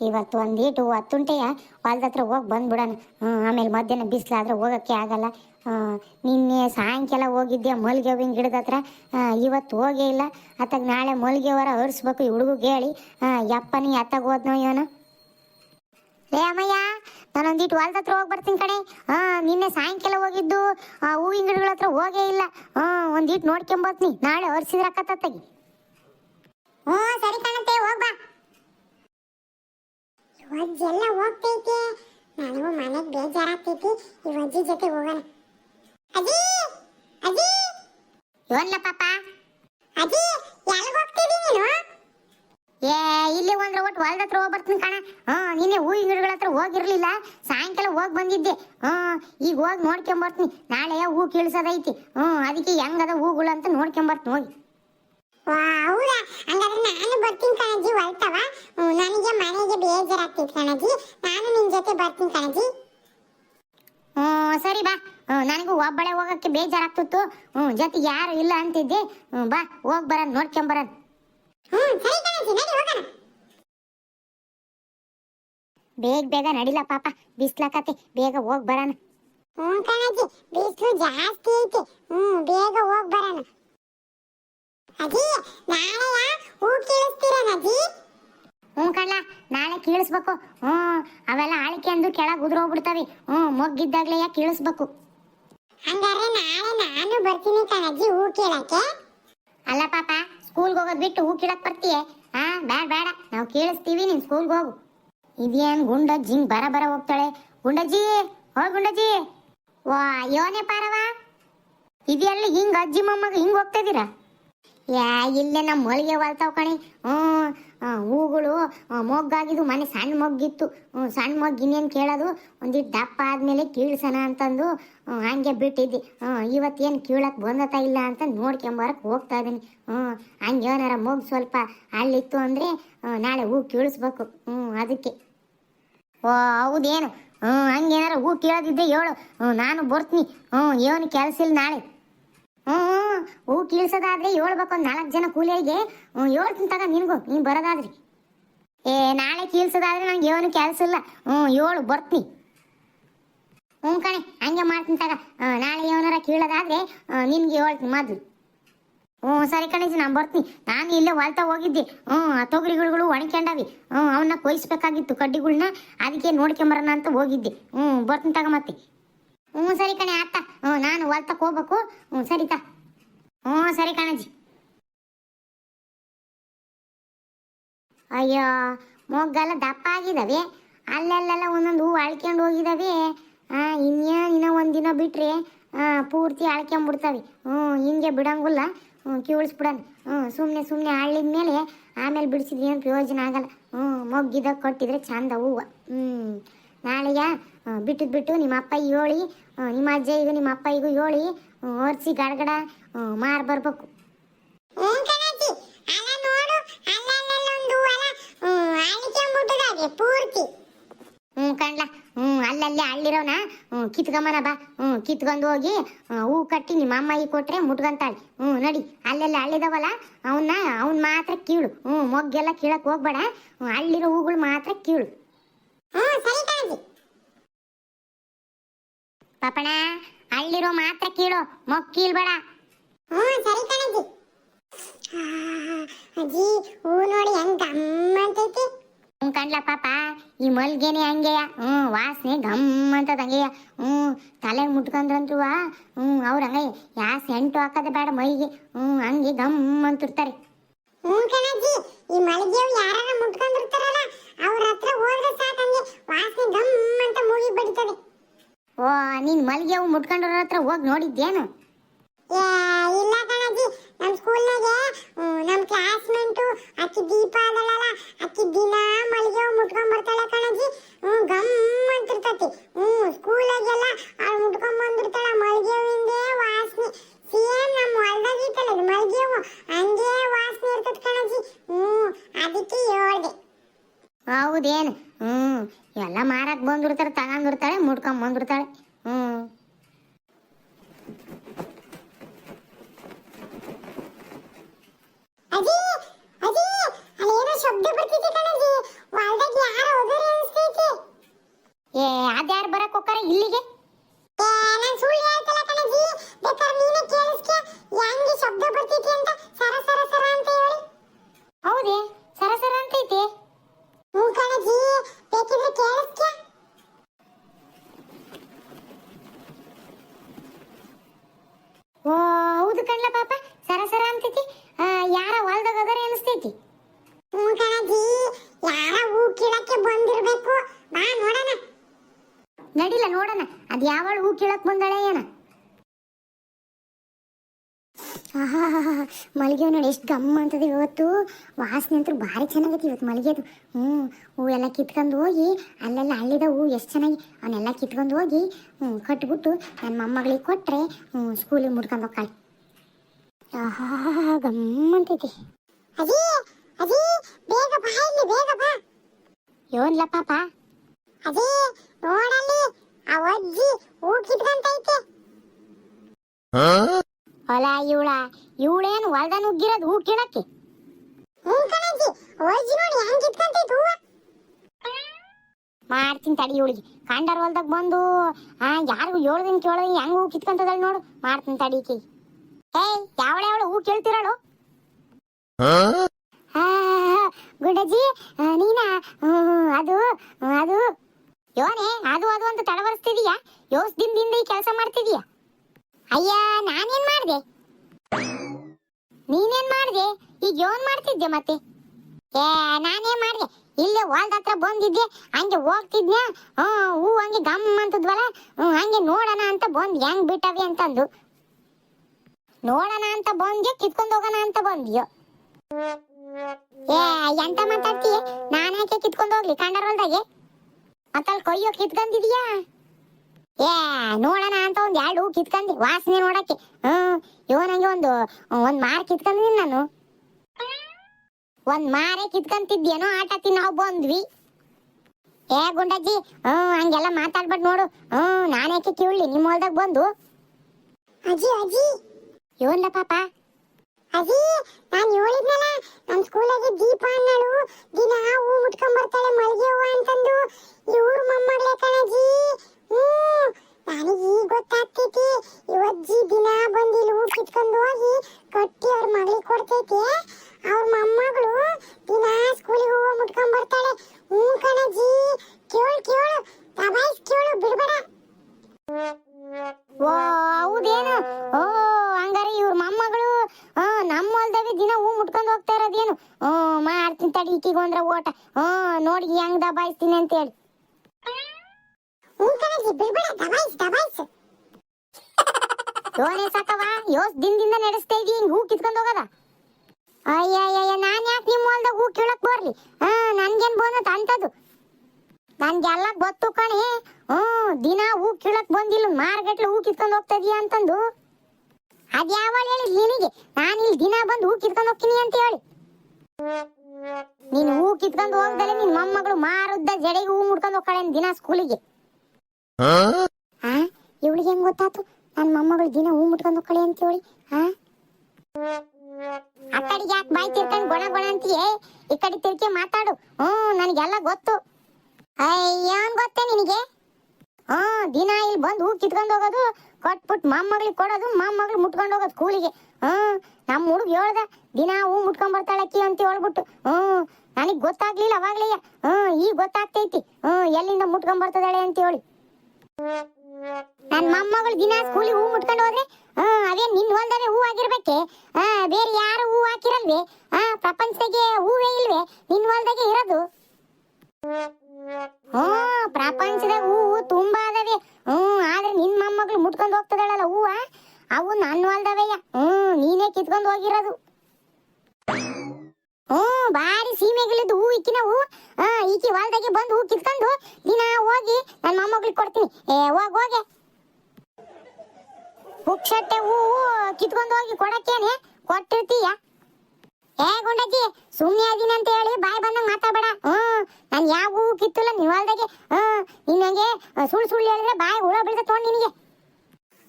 ಇವತ್ತು ಒಂದೀಟು ಹತ್ತುಂಟೆಯ ಹೊಲ್ದ ಹತ್ರ ಹೋಗಿ ಬಂದ್ಬಿಡೋಣ. ಆಮೇಲೆ ಮಧ್ಯಾಹ್ನ ಬಿಸಿಲಾದ್ರೆ ಹೋಗೋಕ್ಕೆ ಆಗಲ್ಲ. ನಿನ್ನೆ ಸಾಯಂಕಾಲ ಹೋಗಿದ್ದೆ ಮಲ್ಗೆ ಹೂವಿನ ಗಿಡದ ಹತ್ರ? ಇವತ್ತು ಹೋಗೇ ಇಲ್ಲ. ಅತ್ತಾಗ ನಾಳೆ ಮಲ್ಗೆ ಹೊರ ಹರಿಸ್ಬೇಕು ಈ ಹುಡುಗಿಗೆ ಹೇಳಿ ಯಪ್ಪನಿ ಅತ್ತಾಗ ಹೋದ್ನೋ ಇವನು ಲೇ ಅಮ್ಮಯ್ಯ ನಾನೊಂದಿಟ್ಟು ಹೊಲ್ದ ಹತ್ರ ಹೋಗಿ ಬರ್ತೀನಿ ಕಣೆ. ಹಾ ನಿನ್ನೆ ಸಾಯಂಕಾಲ ಹೋಗಿದ್ದು ಹೂವಿನ ಗಿಡಗಳ ಹತ್ರ ಹೋಗೇ ಇಲ್ಲ. ಹಾ ಒಂದಿಟ್ಟು ನೋಡ್ಕೊಂಬರ್ತೀನಿ ನಾಳೆ ಹರಿಸಿದ್ರೆ ಅಕ್ಕ ತತ್ತಾಗಿ ಹ್ಞೂ ಸರಿ ಕಾಣುತ್ತೆ ಹೋಗ್ಬಾ ಇವಜ್ಜೆಲ್ಲ ಹೋಗ್ತೈತೆ. ನನಗೂ ಮನೆಗೆ ಬೇಜಾರಾಗ್ತೈತಿ. ಈ ಜೊತೆ ಹೋಗೋಣ. ಅಜ್ಜಿ! ಅಜ್ಜಿ! ಇವನ್ಲ ಪಾಪ? ಅಜ್ಜಿ ಎಲ್ಲಿ ಹೋಗ್ತೀವಿ ನೀನು? ಏ ಇಲ್ಲಿ ಒಂದ್ರ ಒಟ್ಟು ಹೊಲ್ದ ಹತ್ರ ಹೋಗಿ ಬರ್ತೀನಿ ಕಣ. ಹಾ ನಿನ್ನೆ ಹೂವಿನ ಗಿಡಗಳ ಹತ್ರ ಹೋಗಿರ್ಲಿಲ್ಲ. ಸಾಯಂಕಾಲ ಹೋಗಿ ಬಂದಿದ್ದೆ. ಹಾ ಈಗ ಹೋಗಿ ನೋಡ್ಕೊಂಬರ್ತೀನಿ. ನಾಳೆ ಹೂ ಕೀಳ್ಸೋದೈತಿ. ಹ್ಮ್ ಅದಕ್ಕೆ ಹೆಂಗದ ಹೂಗಳು ಅಂತ ನೋಡ್ಕೊಂಬರ್ತೀನಿ ಹೋಗಿ. ವಾ ಹೌದಾ? ಹಂಗಾದ್ರೆ ನಾನು ಬರ್ತೀನಿ ಕಣಜ್ಜಿ ಹೊಲ್ತವ? ನನಗೆ ಬೇಜಾರಾಗ್ತೈತಿ ಕಣಜ್ಜಿ ನಾನು ನಿನ್ ಜೊತೆ ಬರ್ತೀನಿ ಕಣಜ್ಜಿ ಹ್ಮ್ ಸರಿ ಬಾ. ನನಗೂ ಒಬ್ಬಳೆ ಹೋಗಕ್ಕೆ ಬೇಜಾರಾಗ್ತಿತ್ತು. ಹ್ಮ್ ಜೊತೆ ಯಾರು ಇಲ್ಲ ಅಂತಿದ್ದೆ. ಹ್ಮ್ ಬಾ ಹೋಗಿ ಬರೋಣ ನೋಡ್ಕೊಂಬರೋಣ ಹ್ಮ್ ಸರಿ ಕಣಜಿ ನಡಿ ಹೋಗೋಣ. ಬೇಗ ಬೇಗ ನಡಿಲ್ಲ ಪಾಪ ಬಿಸ್ಲಕತೆ ಬೇಗ ಹೋಗಿ ಬರೋಣ ಹ್ಮ್ ಕಣಜ್ಜಿ ಬಿಸಿಲು ಜಾಸ್ತಿ ಐತಿ. ಹ್ಮ್ ಬೇಗ ಹೋಗಿ ಬರೋಣ. ಅಜಿ ನಾಳೆಯ ಹೂ ಕೀಳಿಸ್ತೀರನಜ್ಜಿ ಹ್ಞೂ ಕಣ್ಣ ನಾಳೆ ಕೀಳಿಸ್ಬೇಕು. ಹ್ಞೂ ಅವೆಲ್ಲ ಆಳಿಕೆಂದು ಕೆಳಗೆ ಉದುರೋಗ್ಬಿಡ್ತವೆ. ಹ್ಞೂ ಯಾ ಕೀಳಿಸ್ಬೇಕು. ಹಂಗಾರೆ ನಾಳೆ ನಾನು ಬರ್ತೀನಿ ಕಣಜ್ಜಿ ಹೂ ಕೀಳಕ್ಕೆ. ಅಲ್ಲ ಪಾಪ ಸ್ಕೂಲ್ಗೆ ಹೋಗೋದು ಬಿಟ್ಟು ಹೂ ಕೀಳಕ್ಕೆ ಬರ್ತೀಯೇ? ಹಾ ಬೇಡ ಬೇಡ ನಾವು ಕೀಳಿಸ್ತೀವಿ ನೀನು ಸ್ಕೂಲ್ಗೆ ಹೋಗು. ಇದೇನು ಗುಂಡಜ್ಜಿ ಜಿಂಗ್ ಬರ ಬರ ಹೋಗ್ತಾಳೆ? ಗುಂಡಜ್ಜಿ ಓ ಗುಂಡಜ್ಜಿ. ವಾ ಯೋನೆ ಪಾರವ ಇದೆಲ್ಲ ಹಿಂಗೆ ಅಜ್ಜಿ ಮೊಮ್ಮಗ ಹೋಗ್ತಾ ಹೋಗ್ತಿದ್ದೀರಾ ಯಾ ಇಲ್ಲೇ ನಮ್ಮ ಮೊಳಿಗೆ ಹೊಲ್ತಾವ್ ಕಣಿ. ಹ್ಞೂ ಹೂಗಳು ಮೊಗ್ಗಾಗಿದ್ದು, ಮನೆ ಸಣ್ಣ ಮೊಗ್ಗಿತ್ತು. ಸಣ್ಣ ಮೊಗ್ಗು ಇನ್ನೇನು ಕೇಳೋದು? ಒಂದಿಟ್ಟು ದಪ್ಪ ಆದಮೇಲೆ ಕೀಳ್ಸೋಣ ಅಂತಂದು ಹಂಗೆ ಬಿಟ್ಟಿದ್ದೆ. ಇವತ್ತೇನು ಕೀಳಕ್ಕೆ ಬಂದತ ಇಲ್ಲ ಅಂತ ನೋಡ್ಕೊಂಬರಕ್ಕೆ ಹೋಗ್ತಾ ಇದ್ದೀನಿ ಹ್ಞೂ ಹಂಗೆ ಏನಾರ ಮೊಗ್ಗು ಸ್ವಲ್ಪ ಅಲ್ಲಿತ್ತು ಅಂದರೆ ನಾಳೆ ಹೂ ಕೀಳಿಸ್ಬೇಕು. ಹ್ಞೂ ಅದಕ್ಕೆ. ಓ, ಹೌದೇನು? ಹ್ಞೂ ಹಂಗೇನಾರ ಹೂ ಕೀಳೋದಿದ್ದೆ ಹೇಳು. ನಾನು ಬರ್ತೀನಿ. ಹ್ಞೂ ಏನು ಕೆಲಸ ಇಲ್ಲ ನಾಳೆ. ಹ್ಞೂ, ಹೂ ಕೀಳ್ಸೋದಾದ್ರೆ ಹೇಳ್ಬೇಕು ಒಂದು ನಾಲ್ಕು ಜನ ಕೂಲಿಯರಿಗೆ. ಹೇಳ್ತೀನಿ ತಗ ನಿನಗೂ ನೀನು ಬರೋದಾದ್ರಿ. ಏ ನಾಳೆ ಕೀಳ್ಸೋದಾದ್ರೆ ನಂಗೆ ಏನು ಕೆಲಸ ಇಲ್ಲ. ಹ್ಞೂ ಏಳು ಬರ್ತೀನಿ. ಹ್ಞೂ ಕಣೆ ಹಂಗೆ ಮಾಡ್ತೀನಿ ತಗ. ನಾಳೆ ಏನಾರ ಕೀಳೋದಾದ್ರೆ ನಿನ್ಗೆ ಹೇಳ್ತೀನಿ ಮೊದಲು ಹ್ಞೂ ಸರಿ ಕಣಜಿ ನಾನು ಬರ್ತೀನಿ. ನಾನು ಇಲ್ಲೇ ಹೊಲ್ತಾ ಹೋಗಿದ್ದೆ. ಹ್ಞೂ ಆ ತೊಗರಿಗಳು ಒಣಕೊಂಡವಿ ಹ್ಞೂ ಅವನ್ನ ಕೊಯ್ಸ್ಬೇಕಾಗಿತ್ತು ಕಡ್ಡಿಗಳನ್ನ ಅದಕ್ಕೆ ನೋಡ್ಕೊಂಬರೋಣ ಅಂತ ಹೋಗಿದ್ದೆ. ಹ್ಞೂ ಬರ್ತೀನಿ ತಗ ಮತ್ತೆ. ಹ್ಞೂ ಸರಿ ಕಣೆ, ಆತ. ಹ್ಞೂ, ನಾನು ಹೊಲ್ತಕ್ಕೆ ಹೋಗ್ಬೇಕು. ಹ್ಞೂ, ಸರಿ ತಾ. ಹ್ಞೂ, ಸರಿ ಕಣಜ್ಜಿ. ಅಯ್ಯೋ, ಮೊಗ್ಗೆಲ್ಲ ದಪ್ಪ ಆಗಿದಾವೆ. ಅಲ್ಲೆಲ್ಲೆಲ್ಲ ಒಂದೊಂದು ಹೂವು ಅಳ್ಕೊಂಡು ಹೋಗಿದಾವೆ. ಇನ್ನೇನು ಇನ್ನೂ ದಿನ ಬಿಟ್ರೆ ಪೂರ್ತಿ ಅಳ್ಕೊಂಬಿಡ್ತಾವೆ. ಹ್ಞೂ, ಹಿಂಗೆ ಬಿಡಂಗಿಲ್ಲ. ಹ್ಞೂ ಕಿವಳಿಸ್ಬಿಡೋಣ ಹ್ಞೂ ಸುಮ್ಮನೆ ಸುಮ್ಮನೆ ಅಳ್ಳಿದ ಮೇಲೆ ಆಮೇಲೆ ಬಿಡಿಸಿದ್ರೆ ಏನು ಪ್ರಯೋಜನ ಆಗಲ್ಲ. ಹ್ಞೂ ಮೊಗ್ಗಿದಾಗ ಕೊಟ್ಟಿದ್ರೆ ಚಂದ ಹೂವು. ಹ್ಞೂ ನಾಳೆಯ ಬಿಟ್ಟಿದ್ದು ಬಿಟ್ಟು ನಿಮ್ಮ ಅಪ್ಪ ಹೇಳಿ ನಿಮ್ಮ ನಿಮ್ಮ ಈಗ ನಿಮ್ಮ ಅಪ್ಪಯಿಗೂ ಹೇಳಿ ಹೊರ್ಸಿ ಗಡಗಡ ಮಾರ್ ಬರ್ಬೇಕು. ಹ್ಞೂ ಕಣ್ಲ ಹ್ಞೂ ಅಲ್ಲಲ್ಲೇ ಹಳ್ಳಿರೋನ ಹ್ಞೂ ಕಿತ್ಕೊಂಬನ ಬಾ ಹ್ಞೂ ಕಿತ್ಕೊಂಡು ಹೋಗಿ ಹೂ ಕಟ್ಟಿ ನಿಮ್ಮ ಅಮ್ಮ ಈ ಕೊಟ್ರೆ ಮುಟ್ಕೊಂತಾಳೆ. ಹ್ಞೂ ನಡಿ ಅಲ್ಲೆಲ್ಲ ಅಳ್ಳಿದವಲ್ಲ ಅವನ್ನ ಅವ್ನ ಮಾತ್ರ ಕೀಳು. ಹ್ಞೂ ಮೊಗ್ಗೆಲ್ಲ ಕೀಳಕ್ಕೆ ಹೋಗ್ಬೇಡ. ಹ್ಞೂ ಹಳ್ಳಿರೋ ಹೂಗಳು ಮಾತ್ರ ಕೀಳು. ಹ್ಞೂ ಸರಿ ಪಾಪಣ ಅಲ್ಲಿರೋ ಮಾತ್ರ ಕೀಳು ಮೊಕ್ಕಿಲ್ ಬೇಡ. ಹ್ಮ್ ಸರಿ ಕಣಜ್ಜಿ. ಅಜ್ಜಿ ಹೂ ನೋಡಿ ಹೆಂಗ್ ಗಮ್ಮಂತೈತಿ ಹ್ಞೂ ಕಣ್ಲ ಪಾಪ ಈ ಮಲ್ಗೆನೆ ಹಂಗೆಯ? ಹ್ಞೂ ವಾಸನೆ ಗಮ್ ಅಂತದ ಹಂಗೆಯ? ಹ್ಞೂ ತಲೆಗೆ ಮುಟ್ಕೊಂಡ್ರಂತೂ ಹ್ಞೂ ಅವ್ರು ಹಂಗೆ ಯಾ ಸೆಂಟು ಹಾಕೋದೆ ಬೇಡ ಮೈಗೆ. ಹ್ಞೂ ಹಂಗೆ ಗಮ್ ಅಂತಿರ್ತಾರೆ. ಹ್ಮ್ ಕಣಜ್ಜಿ ಈ ಮಲ್ಗೆ ಯಾರು ಮುಟ್ಕೊಂಡಿರ್ತಾರಲ್ಲ ಅವ್ರ ಹತ್ರ ಹೋದ್ರೆ ಸಾಕಂಗೆ ವಾಸನೆ ಗಮ್ ಅಂತ ಮೂಗಿ ಬಡಿತದೆ. ಓ ನೀನ್ ಮಲ್ಗೆ ಹೂ ಮುಟ್ಕೊಂಡವ್ರ ಹತ್ರ ಹೋಗಿ ನೋಡಿದ್ದೇನು ಏ, ಇಲ್ಲ ಕಣಜ್ಜಿ ನಮ್ ಸ್ಕೂಲ್ನಾಗೆ ನಮ್ ಕ್ಲಾಸ್ಮೇಟು ಅಕ್ಕಿ ದೀಪ ಅದಳಲ್ಲ. ಅಕ್ಕಿ ದಿನ ಮಲ್ಲಿಗೆ ಹೂ ಮುಟ್ಕೊಂಡ್ ಬರ್ತಾಳೆ ಕಣಜ್ಜಿ ಹ್ಮ್ ಗಮ್ ಅಂತಿರ್ತತಿ ಹ್ಮ್ ಸ್ಕೂಲಾಗೆಲ್ಲ ಅವ್ಳು ಮುಟ್ಕೊಂಡ್ ಬಂದಿರ್ತಾಳ ಮಲ್ಲಿಗೆ ಹೂವಿಂದೇ ವಾಸನೆ ಸೇಮ್ ನಮ್ಮ ಹೊಲ್ದಾಗಿತ್ತಲ್ಲ ಅದು ಮಲ್ಲಿಗೆ ಹೂವು ಹಂಗೆ ವಾಸನೆ ಇರ್ತದ ಕಣಜ್ಜಿ ಹ್ಮ್ ಅದಕ್ಕೆ ಹೇಳ್ದೆ ಹೌದೇನು ಹ್ಞೂ ಎಲ್ಲ ಮಾರಕ್ಕೆ ಬಂದಿರ್ತಾರೆ ತಗೊಂಡಿರ್ತಾಳೆ ಮುಟ್ಕೊಂಡ್ ಬಂದಿರ್ತಾಳೆ ಹ್ಞೂ ಅಜ್ಜಿ ಅಜ್ಜಿ ಅಲ್ಲೇನೋ ಶಬ್ದ ಬರ್ತಿದೆ ಕಣಜ್ಜಿ ಹೊಲ್ದಾಗ ಯಾರೋ ಇಲ್ಲಿಗೆ ಏ, ನಾನ್ ಸುಳ್ಳು ಹೇಳ್ತಿಲ್ಲ ಕಣಜ್ಜಿ ಬೇಕಾದ್ರೆ ನೀನೇ ಕೇಳಿಸ್ಕೆ ಹೆಂಗೆ ಶಬ್ದ ಬರ್ತೈತಿ ಅಂತ ಸರ ಸರ ಸರ ಅಂತ ಹೇಳಿ ಹೌದೇ ಸರ ಸರ ಅಂತೈತೆ ಹ್ಞೂ ಕಣಜ್ಜಿ ಬೇಕಿದ್ರೆ ಕೇಳಿಸ್ಕೆ ಓ ಹೌದು ಕಣ್ಲ ಪಾಪ ಸರ ಸರ ಅಂತೈತಿ ಆ, ಯಾರ ಹೊಲ್ದಾಗ ಅದಾರ ಅನಿಸ್ತೈತಿ ಹ್ಞೂ ಕಣಜ್ಜಿ ಯಾರ ಹೂ ಕೀಳಕ್ಕೆ ಬಂದಿರ್ಬೇಕು ಬಾ ನೋಡೋಣ ನಡಿಲ್ಲ ನೋಡೋಣ ಅದ್ ಯಾವಳು ಹೂ ಕೀಳಕ್ ಬಂದಾಳೆ ಏನ? ಮಲ್ಲಿಗೆ ನೋಡಿ ಎಷ್ಟು ಗಮ್ಮ ಅಂತದೆ ಇವತ್ತು. ವಾಸನೆ ಅಂತೂ ಭಾರಿ ಚೆನ್ನಾಗೈತಿ ಇವತ್ತು ಮಲ್ಲಿಗೆದು ಹ್ಞೂ ಎಲ್ಲ ಕಿತ್ಕೊಂಡು ಹೋಗಿ ಅಲ್ಲೆಲ್ಲ ಹಳ್ಳಿದ ಹೂ ಎಷ್ಟು ಚೆನ್ನಾಗಿ ಅವನ್ನೆಲ್ಲ ಕಿತ್ಕೊಂಡು ಹೋಗಿ ಹ್ಞೂ ಕಟ್ಬಿಟ್ಟು ನನ್ನ ಮೊಮ್ಮಗಳಿಗೆ ಕೊಟ್ಟರೆ ಹ್ಞೂ ಸ್ಕೂಲಿಗೆ ಮುಡ್ಕೊಂಡು ಹೋಗ್ತಾಳೆ. ಆಹಾ ಗಮ್ಮ ಅಂತೈತಿ. ಅಜಿ ಅಜಿ ಬೇಗ ಬಾ ಇಲ್ಲಿ ಬೇಗ ಬಾ. ಯೋನ್ಲ ಪಾಪ? ಅಜಿ ನೋಡಲ್ಲಿ ಆ ಅಜ್ಜಿ ಹೂ? ಕಿತ್ಕೊಂತೈತೆ ಹೊಲ ಇವಳ ಇವಳೇನು ಹೊಲ್ದ ನುಗ್ಗಿರೋದು ಹೂ ಹ್ಞೂ ಕಣಜ್ಜಿ ಅಜ್ಜಿ ನೋಡಿ ಹೆಂಗ್ ಕಿತ್ಕೊಂತೈತೆ ಹೂವ. ಮಾಡ್ತೀನಿ ತಡಿ ಇವಳಿಗೆ. ಕಂಡರ್ ಹೊಲ್ದಾಗ ಬಂದು ಆ ಯಾರಿಗೂ ಹೇಳ್ದಂಗೆ ಕೇಳ್ದಂಗೆ ಹೆಂಗ್ ಹೂ ಕಿತ್ಕೊಂತದಳು ನೋಡು. ಮಾಡ್ತೀನಿ ತಡಿ ಈಕಿ ಏಯ್ ಯಾವಳ ಯಾವಳ ಹೂ ಕೇಳ್ತಿರಳು? ಗುಂಡಜ್ಜಿ ನೀನಾ? ಅದು ಅದು. ಯೋನೆ ಅದು ಅದು ಅಂತ ತಡವರಿಸ್ತಿದೀಯಾ? ದಿನದಿಂದ ಈ ಕೆಲಸ ಮಾಡ್ತಿದೀಯಾ? ಅಯ್ಯ, ನಾನೇನ್ ಮಾಡ್ದೆ? ನೀನೇನ್ ಮಾಡ್ದೆ? ಈಗ ಯೋನ್ ಮಾಡ್ತಿದ್ದೆ ಮತ್ತೆ? ಏ, ನಾನೇನ್ ಮಾಡ್ದೆ? ಇಲ್ಲೇ ಹೊಲ್ದ ಹತ್ರ ಬಂದಿದ್ದೆ, ಹಂಗೆ ಹೋಗ್ತಿದ್ನ್ಯಾ ಹ್ಮ್ ಹೂ ಹಂಗೆ ಗಮ್ ಅಂತದ್ವಲ್ಲ? ಹ್ಮ್ ಹಂಗೆ ನೋಡೋಣ ಅಂತ ಬಂದ್ ಹೆಂಗ್ ಬಿಟ್ಟವಿ ಅಂತಂದು. ನೋಡೋಣ ಅಂತ ಬಂದ್ಯ, ಕಿತ್ಕೊಂಡ್ ಹೋಗೋಣ ಅಂತ ಬಂದ್ಯೋ? ಏ, ಎಂತ ಮಾತಾಡ್ತೀಯ? ನಾನು ಯಾಕೆ ಕಿತ್ಕೊಂಡ್ ಹೋಗ್ಲಿ, ಕಂಡರ ಮತ್ತಲ್ಲಿ ಕೊಯ್ಯೋ ಕಿತ್ಕಂದಿದ್ಯಾ? ಏ ನೋಡೋಣ ಅಂತ ಒಂದ್ ಎರಡು ಹೂ ಕಿತ್ಕೊಂಡಿ ವಾಸನೆ ನೋಡಕ್ಕೆ. ಹ್ಮ್ ಇವನಂಗೆ ಒಂದು ಒಂದ್ ಮಾರ್ ಕಿತ್ಕಂದಿನ್ ನಾನು. ಒಂದ್ ಮಾರೆ ಕಿತ್ಕಂತಿದ್ಯೇನೋ ಆಟ ತಿ ನಾವು ಬಂದ್ವಿ. ಏ ಗುಂಡಜ್ಜಿ ಹ್ಮ್ ಹಂಗೆಲ್ಲ ಮಾತಾಡ್ಬಿಟ್ ನೋಡು. ಹ್ಮ್ ನಾನೇಕೆ ಕಿವಳ್ಳಿ ನಿಮ್ಮ ಹೊಲ್ದಾಗ ಬಂದು? ಅಜ್ಜಿ ಅಜ್ಜಿ. ಇವನ್ಲ ಪಾಪ? ಅಜ್ಜಿ ನಾನು ಹೇಳಿದ್ನಲ್ಲ ನಮ್ಮ ಸ್ಕೂಲಾಗಿ ದೀಪ ಅನ್ನಳು. ತಡಿ ಈಕಿಗೊಂದ್ರ ಓಟ. ಹ್ಞೂ ನೋಡಿ ಹೆಂಗ್ ದಬಾಯಿಸ್ತೀನಿ ದಬಾಯಿಸ್ ದಬಾಯಿಸ್. ಯೋನೇ ಸಾಕವ ಯೋಸ್ ದಿನದಿಂದ ನಡೆಸ್ತಾ ಇದೀ ಹಿಂಗ್ ಹೂ ಕಿತ್ಕೊಂಡ್ ಹೋಗದ? ಅಯ್ಯಯ್ಯಯ್ಯ ನಾನ್ ಯಾಕೆ ನಿಮ್ಮ ಹೊಲ್ದಾಗ ಹೂ ಕೀಳಕ್ ಬರ್ಲಿ? ಹಾ ನನ್ಗೇನ್ ಬಂದತ್ ಅಂತದು ನನ್ಗೆಲ್ಲ ಗೊತ್ತು ಕಣಿ. ಹ್ಮ್ ದಿನ ಹೂ ಕೀಳಕ್ ಬಂದಿಲ್ಲ ಮಾರ್ಗಟ್ಲೆ ಹೂ ಕಿತ್ಕೊಂಡ್ ಹೋಗ್ತಾ ಇದೀಯ ಅಂತಂದು. ಅದ್ ಯಾವಾಗ ಹೇಳಿ ನಿನಗೆ? ನಾನು ಇಲ್ಲಿ ದಿನ ಬಂದು ಹೂ ಕಿತ್ಕೊಂಡು ಹೋಗ್ತೀನಿ ಅಂತ ಹೇಳಿ. ಹೋಗ್ದಲೆ ನಿನ್ ಮೊಮ್ಮಗಳು ಮಾರುದ್ದ ಜಡೆಗೆ ಹೂ ಮುಡ್ಕೊಂಡು ಹೋಗ್ತಾಳೆ ದಿನ ಸ್ಕೂಲಿಗೆ ಹಾ? ಇವಳಿಗೆ ಹೆಂಗ್ ಗೊತ್ತಾತು? ನನ್ನ ಮೊಮ್ಮಗಳು ದಿನ ಹೂ ಮುಟ್ಕೊಂಡು ಹೋಗ್ತಾಳೆ ಅಂತ ಹೇಳಿ ಹಾ ಆ? ಕಡೆಗೆ ಯಾಕೆ ಬಾಯಿ ತಿರ್ಕೊಂಡು ಗೊಣ ಗೊಣ ಅಂತೀಯೇ? ಈ ಕಡೆ ತಿರ್ಕೆ ಮಾತಾಡು. ಹ್ಮ್ ನನಗೆಲ್ಲ ಗೊತ್ತು. ಅಯ್ಯನ್ ಗೊತ್ತೇ ನಿನಗೆ? ಹ್ಮ್ ದಿನ ಇಲ್ಲಿ ಬಂದು ಹೂ ಕಿತ್ಕೊಂಡು ಹೋಗೋದು ಕೊಟ್ಬಿಟ್ಟು ಮೊಮ್ಮಗಳಿಗೆ ಕೊಡೋದು ಮೊಮ್ಮಗಳು ಮುಟ್ಕೊಂಡು ಹೋಗೋದು ಸ್ಕೂಲಿಗೆ ಹ್ಮ್ ನಮ್ಮ ಹುಡುಗ ಹೇಳ್ದ ದಿನ ಹೂ ಮುಟ್ಕೊಂಡ್ ಬರ್ತಾಳಕ್ಕಿ ಅಂತ ಹೇಳ್ಬಿಟ್ಟು. ಹ್ಮ್ ನನಗೆ ಗೊತ್ತಾಗ್ಲಿಲ್ಲ ಅವಾಗ್ಲೇ. ಹ್ಮ್ ಈಗ ಗೊತ್ತಾಗ್ತೈತಿ. ಹ್ಮ್ ಎಲ್ಲಿಂದ ಮುಟ್ಕೊಂಡ್ ಬರ್ತದಾಳೆ ಅಂತ ಹೇಳಿ ನನ್ ಮೊಮ್ಮಗಳು ದಿನ ಸ್ಕೂಲಿಗೆ ಹೂ ಮುಟ್ಕೊಂಡು ಹೋದ್ರೆ ಹ್ಮ್ ಅದೇ ನಿನ್ ಹೊಲ್ದಾಗೆ ಹೂ ಆಗಿರ್ಬೇಕೆ? ಹಾ, ಬೇರೆ ಯಾರು ಹೂ ಹಾಕಿರಲ್ವೇ? ಹಾ, ಪ್ರಪಂಚದಾಗೆ ಹೂವೇ ಇಲ್ವೇ? ನಿನ್ ಹೊಲ್ದಾಗೆ ಇರೋದು? ಹ್ಮ್ ಪ್ರಪಂಚದಾಗ ಹೂವು ತುಂಬಾ ಅದಾವೆ. ಹ್ಮ್ ಆದ್ರೆ ನಿನ್ ಮೊಮ್ಮಗಳು ಮುಟ್ಕೊಂಡು ಹೋಗ್ತದಳಲ್ಲ ಹೂವ? ಅವು ನನ್ನ ಹೊಲ್ದವೆಯ? ಹ್ಮ್ ನೀನೇ ಕಿತ್ಕೊಂಡು ಹೋಗಿರೋದು. ಹ್ಮ್ ಬಾರಿ ಸೀಮೆಗಳಿದ್ದು ಹೂ ಇಕ್ಕಿನ ಹೂ ಹಾ, ಈಕಿ ಹೊಲ್ದಾಗೆ ಬಂದು ಹೂ ಕಿತ್ಕೊಂಡು ದಿನ ಹೋಗಿ ನನ್ನ ಮೊಮ್ಮಗಳಿಗೆ ಕೊಡ್ತೀನಿ. ಏ, ಹೋಗ್, ಹೋಗೆ. ಹುಕ್ಷಟ್ಟೆ ಹೂವು ಕಿತ್ಕೊಂಡು ಹೋಗಿ ಕೊಡಕ್ಕೇನೆ. ಕೊಟ್ಟಿರ್ತೀಯ? ಏ, ಗುಂಡಜ್ಜಿ ಸುಮ್ಮನೆ ಅದೀನಿ ಅಂತ ಹೇಳಿ ಬಾಯಿ ಬಂದಂಗ ಮಾತಾಡಬೇಡ. ಹ್ಮ್ ನಾನು ಯಾವ ಹೂ ಕಿತ್ತಿಲ್ಲ ನೀವು ಹೊಲ್ದಾಗೆ. ಹ್ಮ್ ನಿನ್ನಂಗೆ ಸುಳ್ಳು ಸುಳ್ಳು ಹೇಳಿದ್ರೆ ಬಾಯಿ ಹುಳ ಬೀಳ್ತೈತೆ ನೋಡಿ ನಿನಗೆ.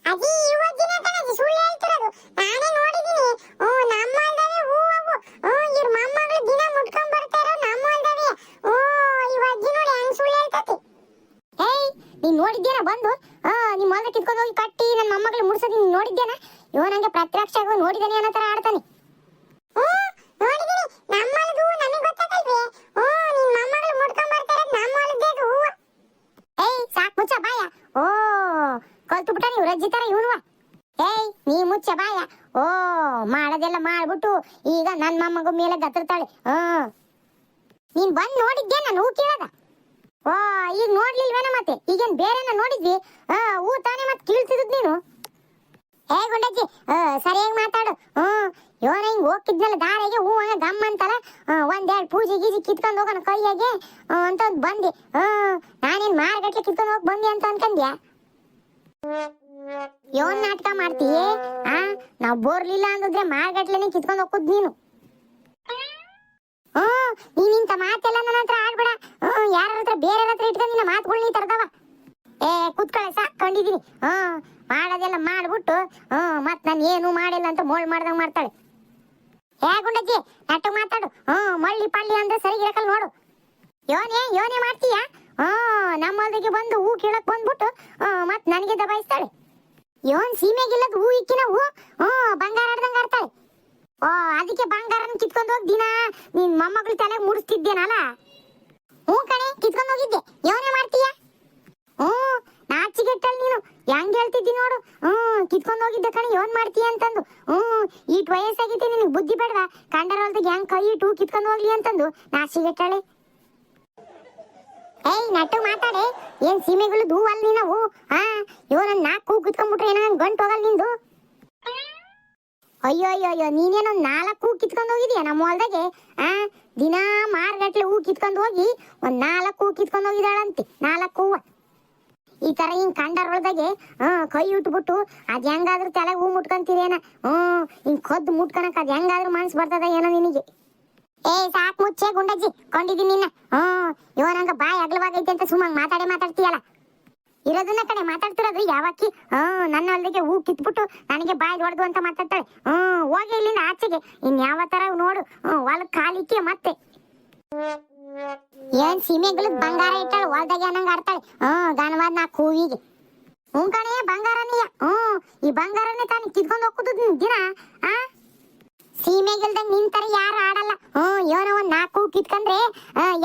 ಅಜ್ಜಿ ದಿನ ಕಣಜ್ಜಿ ಸುಳ್ಳು ಹೇಳ್ತಿರೋದು. ನಾನೇ ನೋಡಿದೀನಿ. ಓ, ನಮ್ಮ ಹೊಲ್ದವೇ ಹೂವು ಓ, ಇವ್ರ ಮೊಮ್ಮಗಳು ದಿನ ಮುಟ್ಕೊಂಡ್ ಬರ್ತಾ ಇರೋ ನಮ್ಮ ಹೊಲ್ದವೇ ಓ ಇವ ಅಜ್ಜಿ ನೋಡಿ ಹೆಂಗ್ ಸುಳ್ಳು ಹೇಳ್ತತಿ ಏಯ್ ನಿನ್ ನೋಡಿದ್ದೇನ ಬಂದು ಆ ನಿಮ್ಮ ಹೊಲ ಕಿತ್ಕೊಂಡು ಹೋಗಿ ಕಟ್ಟಿ ನನ್ನ ಮೊಮ್ಮಗಳು ಮುಡ್ಸೋದು ನೀನ್ ನೋಡಿದ್ದೇನ ಇವ ನಂಗೆ ಪ್ರತ್ಯಕ್ಷ ಆಗಿ ನೋಡಿದಾನೆ ಅನ್ನೋ ತರ ಆಡ್ತಾನೆ ಹ್ಮ್ ನೋಡಿದೀನಿ ನಮ್ಮಲ್ದು ನಮಗೆ ಗೊತ್ತಾಗಲ್ವೇ ಹ್ಮ್ ನಿನ್ ಮೊಮ್ಮಗಳು ಮುಡ್ಕೊಂಡ್ ಬರ್ತಾರೆ ನಮ್ಮ ಹೊಲದ್ದೇ ಅದು ಹೂವ ಏಯ್ ಸಾಕ್ ಮುಚ್ಚ ಬಾಯ ಓ ಕಲ್ತು ಬಿಟ್ಟ ನೀವು ರಜ್ಜಿ ತರ ಇವನುವ ಏಯ್ ನೀ ಮುಚ್ಚ ಬಾಯ ಓ ಮಾಡದೆಲ್ಲ ಮಾಡ್ಬಿಟ್ಟು ಈಗ ನನ್ನ ಮೊಮ್ಮಗ ಮೇಲೆ ಹ್ಮ್ ನೀನ್ ಬಂದ್ ನೋಡಿದ್ದೆ ನಾನು ಹೂ ಕೇಳದ? ಓ, ಈಗ ನೋಡ್ಲಿಲ್ವೇನ ಮತ್ತೆ? ಈಗೇನ್ ಬೇರೆನ ನೋಡಿದ್ವಿ? ಆ, ಹೂ ತಾನೇ ಮತ್ತೆ ಕೀಳ್ತಿದ್ ನೀನು? ಏ, ಗುಂಡಜ್ಜಿ ಸರಿ ಸರಿಯಾಗಿ ಮಾತಾಡು. ಹ್ಮ್ ಇವನ ಹಿಂಗ್ ಹೋಗ್ತಿದ್ನಲ್ಲ, ದಾರಿಗೆ ಹೂ ಹಂಗ ಗಮ್ಮ ಅಂತಾರ ಒಂದೆರಡು ಪೂಜೆ ಗೀಜಿ ಕಿತ್ಕೊಂಡ್ ಹೋಗೋಣ ಕೈಯಾಗೆ ಅಂತ ಒಂದ್ ಬಂದಿ. ಹ್ಮ್ ನಾನೇನ್ ಮಾರ್ಗಟ್ಲೆ ಕಿತ್ಕೊಂಡ್ ಹೋಗಿ ಬಂದಿ ಅಂತ ಅನ್ಕಂದ್ಯಾ? ಯೋನ್ ನಾಟಕ ಮಾಡ್ತೀಯ? ಆ, ನಾವ್ ಬೋರ್ಲಿಲ್ಲ ಅಂದ್ರೆ ಮಾರ್ಗಟ್ಲೆನೆ ಕಿತ್ಕೊಂಡ್ ಹೋಗುದ್ ನೀನು ಹ್ಮ್ ನೀನ್ ಇಂಥ ಮಾತೆಲ್ಲ ನನ್ನ ಹತ್ರ ಆಡ್ಬೇಡ ಹ್ಮ್ ಯಾರ ಹತ್ರ ಬೇರೆ ಹತ್ರ ಇಟ್ಕೊಂಡು ನಿನ್ನ ಮಾತುಗಳು ನೀ ತರ್ದವ. ಏ, ಕುತ್ಕೊಳ್ಳೆ ಸಾಕ್ ಹ್ಞೂ, ಮಾಡೋದೆಲ್ಲ ಮಾಡ್ಬಿಟ್ಟು ಹ್ಮ್ ಮತ್ತೆ ನಾನು ಏನು ಮಾಡಿಲ್ಲ ಅಂತ ಮೋಳ್ ಮಾಡ್ದಂಗ್ ಮಾಡ್ತಾಳೆ. ಏ, ಗುಂಡಜ್ಜಿ ನಟ್ಟು ಮಾತಾಡು. ಹ್ಮ್ ಮಳ್ಳಿ ಪಳ್ಳಿ ಅಂದ್ರೆ ಸರಿ ಇರಕಲ್ ನೋಡು. ಯೋನೆ ಯೋನೆ ಮಾಡ್ತೀಯಾ? ಹ್ಮ್ ನಮ್ಮ ಬಂದು ಹೂ ಕೀಳಕ್ ಬಂದ್ಬಿಟ್ಟು ಹ್ಮ್ ಮತ್ತೆ ನನಗೆ ದಬಾಯಿಸ್ತಾಳೆ ಯೋನ್ ಸೀಮೆಗಿಲ್ಲದ ಹೂ ಇಕ್ಕಿನ ಹೂ ಹ್ಮ್ ಬಂಗಾರ ಆಡ್ದಂಗ ಆಡ್ತಾಳೆ. ಓ, ಅದಕ್ಕೆ ಬಂಗಾರನ ಕಿತ್ಕೊಂಡು ಹೋಗಿ ದಿನ, ನಿನ್ ಮೊಮ್ಮಗಳು ತಲೆಗೆ ಮುಡಿಸ್ತಿದ್ದೇನಲ್ಲ ಹ್ಞೂ ಕಣೆ, ಕಿತ್ಕೊಂಡು ಹೋಗಿದ್ದೆ. ಯೋನೆ ಮಾಡ್ತೀಯಾ? ಹ್ಞೂ ನಾಚಿಗೆಟ್ಟಲ್ ನೀನು. ಹೆಂಗ್ ಹೇಳ್ತಿದ್ದಿ ನೋಡು. ಹ್ಮ್ ಕಿತ್ಕೊಂಡು ಹೋಗಿದ್ದೆ ಕಣೆ, ಯೋನ್ ಮಾಡ್ತೀಯ ಅಂತಂದು. ಹ್ಮ್ ಈಟ್ ವಯಸ್ಸಾಗಿದ್ದೆ ನಿನಗೆ ಬುದ್ಧಿ ಬೇಡವಾ? ಕಂಡರ ಹೊಲ್ದಾಗ ಹೆಂಗ್ ಕೈ ಇಟ್ಟು ಕಿತ್ಕೊಂಡು ಹೋಗ್ಲಿ ಅಂತಂದು. ನಾಚಿಗೆಟ್ಟಳೆ ಏಯ್, ನಟ್ಟು ಮಾತಾಡೆ. ಏನ್ ಸೀಮೆಗಳು ಅಲ್ಲಿ ನಾವು ಹಾ ಇವ ನನ್ ನಾಲ್ಕು ಹೂ ಕಿತ್ಕೊಂಡ್ಬಿಟ್ರೆ ಏನೋ ನನ್ ಗಂಟು ಹೋಗಲ್ ನಿಂದು? ಅಯ್ಯೋ ಅಯ್ಯೋ ಅಯ್ಯೋ ನೀನೇನೋ ನಾಲ್ಕು ಹೂ ಕಿತ್ಕೊಂಡು ಹೋಗಿದ್ಯಾ ನಮ್ಮ ಹೊಲ್ದಾಗೆ? ಆ ದಿನಾ ಮಾರ್ಗಟ್ಲೆ ಹೂ ಕಿತ್ಕೊಂಡು ಹೋಗಿ ಒಂದ್ ನಾಲ್ಕು ಹೂ ಕಿತ್ಕೊಂಡು ಹೋಗಿದಾಳಂತೆ ನಾಲ್ಕು ಹೂವ. ಈ ತರ ಹಿಂಗ್ ಕಂಡರ್ ಹೊಲ್ದಾಗೆ ಹ್ಮ್, ಕೈ ಇಟ್ಬಿಟ್ಟು ಅದ್ ಹೆಂಗಾದ್ರೂ ತಲೆ ಹೂ ಮುಟ್ಕೊಂತೀರೇನ? ಹ್ಮ್, ಹಿಂಗ್ ಕದ್ದು ಮುಟ್ಕೊಳಕ್ ಅದ್ ಹೆಂಗಾದ್ರೂ ಮನ್ಸ್ ಬರ್ತದ ಏನೋ ನಿನಗೆ? ಏ, ಸಾಕ್ ಮುಚ್ಚೆ ಗುಂಡಜ್ಜಿ ಕೊಂಡಿದ್ದೀನಿ ನಿನ್ನ. ಹ್ಮ್, ಇವ ನಂಗ ಬಾಯ್ ಅಗಲವಾಗೈತೆ ಅಂತ ಸುಮ್ಮಂಗ್ ಮಾತಾಡೇ ಮಾತಾಡ್ತೀಯಲ್ಲ? ಇರೋದನ್ನ ಕಡೆ ಮಾತಾಡ್ತಿರೋದು ಯಾವಾಕಿ ಹ್ಮ್, ನನ್ನ ಅಲ್ಲಿಗೆ ಹೂ ಕಿತ್ಬಿಟ್ಟು ನನಗೆ ಬಾಯ್ ಹೊಡೆದು ಅಂತ ಮಾತಾಡ್ತಾಳೆ. ಹ್ಮ್, ಹೋಗಿ ಇಲ್ಲಿಂದ ಆಚೆಗೆ. ಇನ್ ಯಾವ ತರ ನೋಡು. ಹ್ಮ್ ಕಾಲಿಕ್ಕೆ ಮತ್ತೆ. ಏನ್ ಸೀಮೆಗಳು ಬಂಗಾರ ಇಟ್ಟಾಳ, ಹೊಲ್ದಾಗ ಏನಂಗ ಆಡ್ತಾಳೆ? ಹ್ಮ್ ಗನವಾದ ನಾ ಕೂವಿಗೆ ಹ್ಞೂ ಕಣೆ, ಬಂಗಾರನೀಯ. ಹ್ಮ್ ಈ ಬಂಗಾರನೇ ತಾನು ಕಿತ್ಕೊಂಡು ಹೋಗುದು ದಿನ? ಆ? ಸೀಮೆಗಿಲ್ದಂಗ್ ನಿಂತರ ಯಾರು ಆಡಲ್ಲ. ಹ್ಮ್ ಏನೋ ಒಂದ್ ನಾಲ್ಕು ಕಿತ್ಕೊಂಡ್ರೆ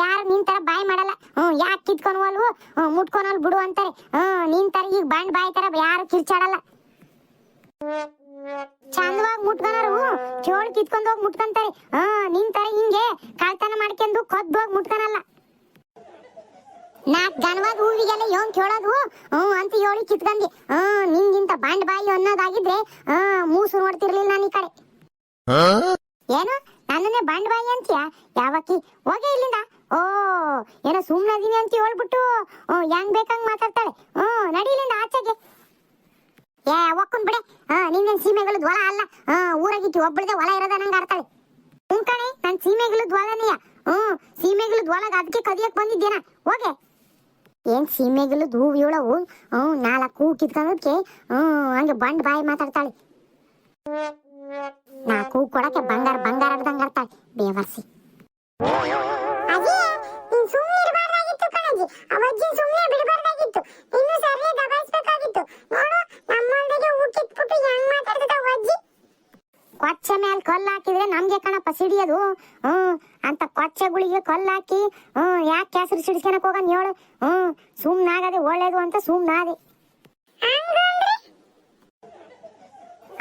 ಯಾರು ನಿಂತರ ಬಾಯ್ ಮಾಡಲ್ಲ. ಹ್ಮ್ ಯಾಕೆ ಕಿತ್ಕೊನವಲ್ವು ಹ್ಮ್ ಮುಟ್ಕೊನಲ್ ಬಿಡು ಅಂತಾರೆ. ಹ್ಮ್ ನಿಂತರ ಈಗ ಬಂಡ್ ಬಾಯ್ ತರ ಯಾರು ಕಿರ್ಚಾಡಲ್ಲ. ಚಂದವಾಗಿ ಮುಟ್ಕೊನರು ಚೋಳ್ ಕಿತ್ಕೊಂಡ್ ಹೋಗಿ ಮುಟ್ಕೊಂತಾರೆ. ಹ್ಮ್ ಕಳ್ತನ ಮಾಡ್ಕೊಂಡು ಮುಟ್ಕನಲ್ಲ. ನಾಕ್ ಗನವಾದ ಹೂವಿಗೆಲ್ಲ ಯೋನ್ ಕೇಳೋದು ಹ್ಮ್ ಅಂತ ಹೇಳಿ ಕಿತ್ಕಂದಿ ಹ್ಮ್ ನಿಂಗಿಂತ ಬಾಂಡ್ ಬಾಯಿ ಅನ್ನೋದಾಗಿದ್ರೆ ಹ್ಮ್ ಮೂಸು ನೋಡ್ತಿರ್ಲಿಲ್ಲ ನಾನು ಈ ಕಡೆ. ಏನು? ನನ್ನನ್ನೇ ಬಾಯಿ ಅಂತೀಯ? ಯಾವಕ್ಕಿ ಹೋಗೆ ಇಲ್ಲಿಂದ. ಓ ಏನೋ ಸುಮ್ಮನದೀನಿ ಅಂತ ಹೇಳ್ಬಿಟ್ಟು ಹೆಂಗ್ ಬೇಕಂಗ್ ಮಾತಾಡ್ತಾಳೆ. ಹ್ಮ್ ನಡಿ ಇಲ್ಲಿಂದ ಆಚೆಗೆ. ಏ ಒಕ್ಕನ್ ಬಿಡೆ. ಹಾ ನಿನ್ನ ಸೀಮೆಗಳದ್ ಹೊಲ ಅಲ್ಲ. ಹಾ ಊರಾಗಿತ್ತು ಒಬ್ಬಳದೇ ಹೊಲ ಇರೋದ ನಂಗೆ ಆಡ್ತಾಳೆ ಉಂಕಣೆ ಕಣೆ ನನ್ ಸೀಮೆಗಳದ್ ಹೊಲನೆಯ ಹ್ಮ್ ಸೀಮೆಗಳದ್ ಒಳಗ ಅದಕ್ಕೆ ಕದಿಯಕ್ ಬಂದಿದ್ದೇನ? ಹೋಗೆ. ಏನ್ ಸೀಮೆಗಳದ್ ಹೂವು ಇವಳವು ಹ್ಮ್ ನಾಲ್ಕು ಹೂ ಕಿತ್ಕೊಂಡದಕ್ಕೆ ಹ್ಮ್ ಹಂಗೆ ಬಂಡ್ ಬಾಯಿ ಮಾತಾಡ್ತಾಳೆ. ನಾಲ್ಕು ಹೂ ಕೊಡಕ್ಕೆ ಬಂಗಾರ ಬಂಗಾರ ಆಡ್ದಂಗ ಆಡ್ತಾಳೆ. ಬೇವರ್ಸಿ. ಕಲ್ಲು ಹಾಕಿದ್ರೆ ನಮ್ಗೆ ಕಣಪ್ಪ ಸಿಡಿಯೋದು. ಹ್ಮ್ ಅಂತ ಕೊಚ್ಚೆಗಳಿಗೆ ಕಲ್ಲು ಹಾಕಿ ಹ್ಮ್ ಯಾಕೆ ಕೆಸರು ಸಿಡಿಸ್ಕೊಳಕ್ ಹೋಗನ್ ಹೇಳು. ಹ್ಮ್ ಸುಮ್ನಾಗದೆ ಒಳ್ಳೇದು ಅಂತ ಸುಮ್ನಾದೆ.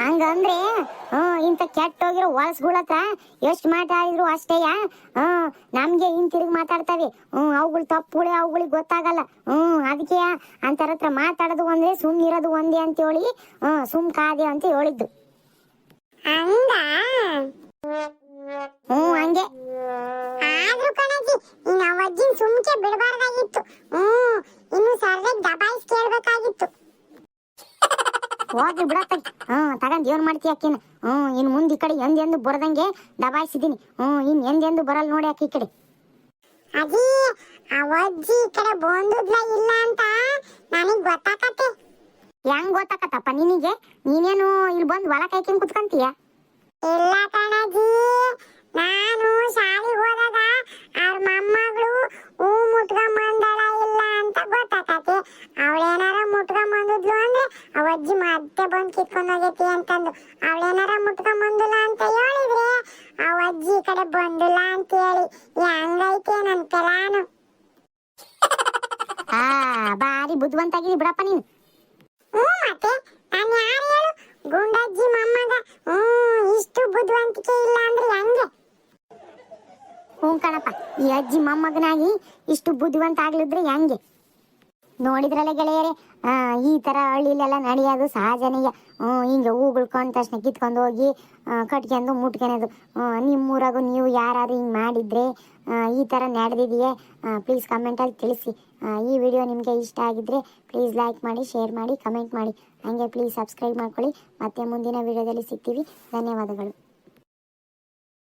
ಹಂಗಂದ್ರೆ? ಹ್ಮ್ ಇಂಥ ಕೆಟ್ಟೋಗಿರೋ ಹತ್ರ ಎಷ್ಟು ಮಾತಾಡಿದ್ರು ಅಷ್ಟೇಯ? ಹ್ಮ್ ನಮ್ಗೆ ಹಿಂತಿರುಗಿ ಮಾತಾಡ್ತಾವೆ. ಹ್ಮ್ ಅವುಗಳು ತಪ್ಪುಗಳೇ ಅವುಗಳಿಗೆ ಗೊತ್ತಾಗಲ್ಲ. ಹ್ಮ್ ಅದಕ್ಕೆ ಅಂತಾರತ್ರ ಮಾತಾಡೋದು ಒಂದೇ, ಸುಮ್ನಿರೋದು ಒಂದೇ ಅಂತ ಹೇಳಿ ಹ್ಮ್ ಸುಮ್ ಕಾದೆ ಅಂತ ಹೇಳಿದ್ದು. ಹಂಗ? ಹ್ಞೂ ಹಂಗೆ. ಆದ್ರೂ ಕಣಜ್ಜಿ ನಿನ್ನ ಅವಜ್ಜಿನ್ ಸುಮ್ಕೆ ಬಿಡಬಾರ್ದಾಗಿತ್ತು. ಹ್ಮ್ ಇನ್ನು ಸರಿಯಾಗಿ ದಬಾಯಿಸ್ ಕೇಳ್ಬೇಕಾಗಿತ್ತು. ಹೋಗ್ಲಿ ಬಿಡಪ್ಪ ಹ್ಮ್ ತಗೊಂಡ್ ಏನ್ ಮಾಡ್ತೀಯ ಅಕ್ಕಿನ? ಹ್ಮ್ ಇನ್ ಮುಂದ್ ಈ ಕಡೆ ಎಂದೆಂದು ಬರದಂಗೆ ದಬಾಯಿಸಿದೀನಿ. ಹ್ಮ್ ಇನ್ ಎಂದೆಂದು ಬರಲ್ಲ ನೋಡಿ ಅಕ್ಕಿ ಈ ಕಡೆ. ಅಜ್ಜಿ ಅವಜ್ಜಿ ಈ ಕಡೆ ಬಂದುದ್ಲ ಇಲ್ಲ ಅಂತ ನನಗ್ ಗೊತ್ತಾಕತ್ತೆ. ಹೆಂಗ್ ಗೊತ್ತಾಕತ್ತಪ್ಪ ನಿನಗೆ? ನೀನೇನು ಇಲ್ಲಿ ಬಂದು ಹೊಲ ಕೈಕಿಂಗ್ ಕುತ್ಕಂತೀಯ? ಇಲ್ಲ ಕಣಜಿ. ನಾನು ಶಾಲೆಗೆ ಹೋದಾಗ ಅವ್ರ ಮೊಮ್ಮಗಳು ಹೂ ಮುಟ್ಕೊಂಬಂದಳ ಇಲ್ಲ ಅಂತ ಗೊತ್ತಾಕತಿ ಅವಳೇನಾರ ಮುಟ್ಕೊಂಬಂದಿದ್ಲು ಅಂದ್ರೆ ಅವಜ್ಜಿ ಮತ್ತೆ ಬಂದು ಕಿತ್ಕೊಂಡೋಗೈತಿ ಅಂತಂದು. ಕಣಪ್ಪ ಈ ಅಜ್ಜಿ ಮೊಮ್ಮಗನಾಗಿ ಇಷ್ಟು ಬುದ್ಧಿವಂತ ಆಗ್ಲಿದ್ರೆ ಹೆಂಗೆ? ನೋಡಿದ್ರಲ್ಲ ಗೆಳೆಯರೇ ಈ ಥರ ಹಳ್ಳಿಲೆಲ್ಲ ನಡೆಯೋದು ಸಹಜನೀಯ ಹ್ಮ್, ಹಿಂಗೆ ಹೂಗಳ್ಕೊಂಡ್ ತಕ್ಷಣ ಕಿತ್ಕೊಂಡು ಹೋಗಿ ಕಟ್ಕೊಂಡು ಮುಟ್ಕೊಳೋದು ನಿಮ್ಮೂರಾಗೂ ನೀವು ಯಾರಾದ್ರೂ ಹಿಂಗೆ ಮಾಡಿದ್ರೆ ಈ ಥರ ನಡೆದಿದೆಯೇ? ಪ್ಲೀಸ್ ಕಮೆಂಟಲ್ಲಿ ತಿಳಿಸಿ. ಈ ವಿಡಿಯೋ ನಿಮಗೆ ಇಷ್ಟ ಆಗಿದ್ರೆ ಪ್ಲೀಸ್ ಲೈಕ್ ಮಾಡಿ ಶೇರ್ ಮಾಡಿ ಕಮೆಂಟ್ ಮಾಡಿ. ಹಾಗೆ ಪ್ಲೀಸ್ ಸಬ್ಸ್ಕ್ರೈಬ್ ಮಾಡ್ಕೊಳ್ಳಿ. ಮತ್ತೆ ಮುಂದಿನ ವಿಡಿಯೋದಲ್ಲಿ ಸಿಗ್ತೀವಿ. ಧನ್ಯವಾದಗಳು.